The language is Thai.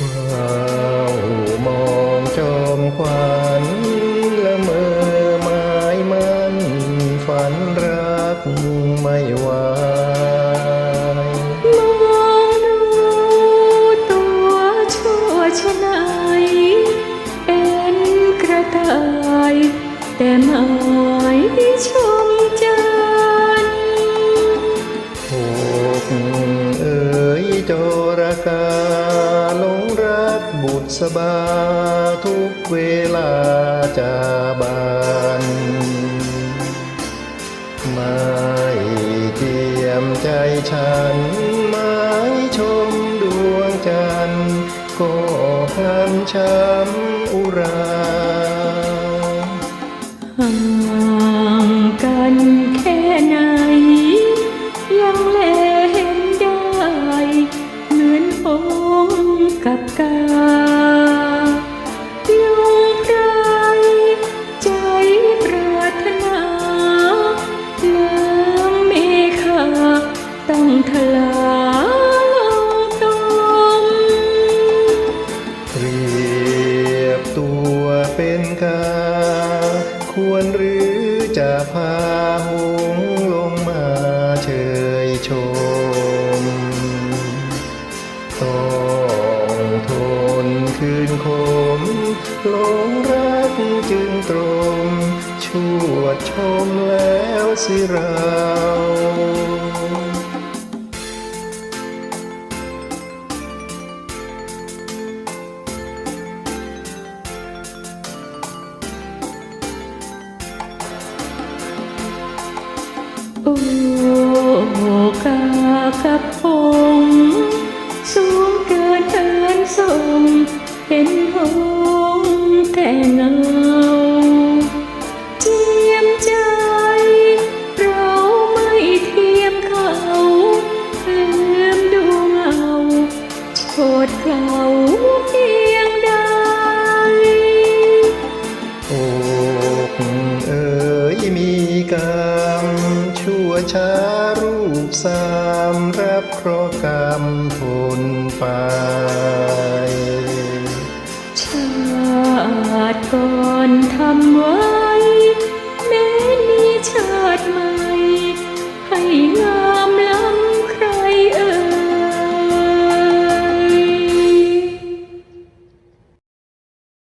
เฝ้ามองจอมขวัญละเมอหมายมันฝันรักไม่ไหวมองดูตัวชั่วชะไหนเป็นกระต่าย แต่หมายชม บุตรสบาทุกเวลาจาบานไม่เทียมใจฉันหมายชมดวงจันทร์ก็พลันช้ำอุราห่างกันแค่ไหน ยังแลเห็นได้เหมือนหงส์ กับกายงไพรใจปรารถนาน้ำเมฆาต้องทลาลงตมเปรียบตัวเป็นกา ควรหรือจะพาหง งรักจึงตรมชวดชมแล้วสิเราโอ้กากับหงสูงเกินเอินส่งเห็นหง แต่เงาเจียมใจ เราไม่เทียมเขาลืมดูเงาโชดเก่าเพียงใดโอกเอ๋ยมีกรรม ชั่วช้ารูปสามรับเคราะกรรมทนไป mưa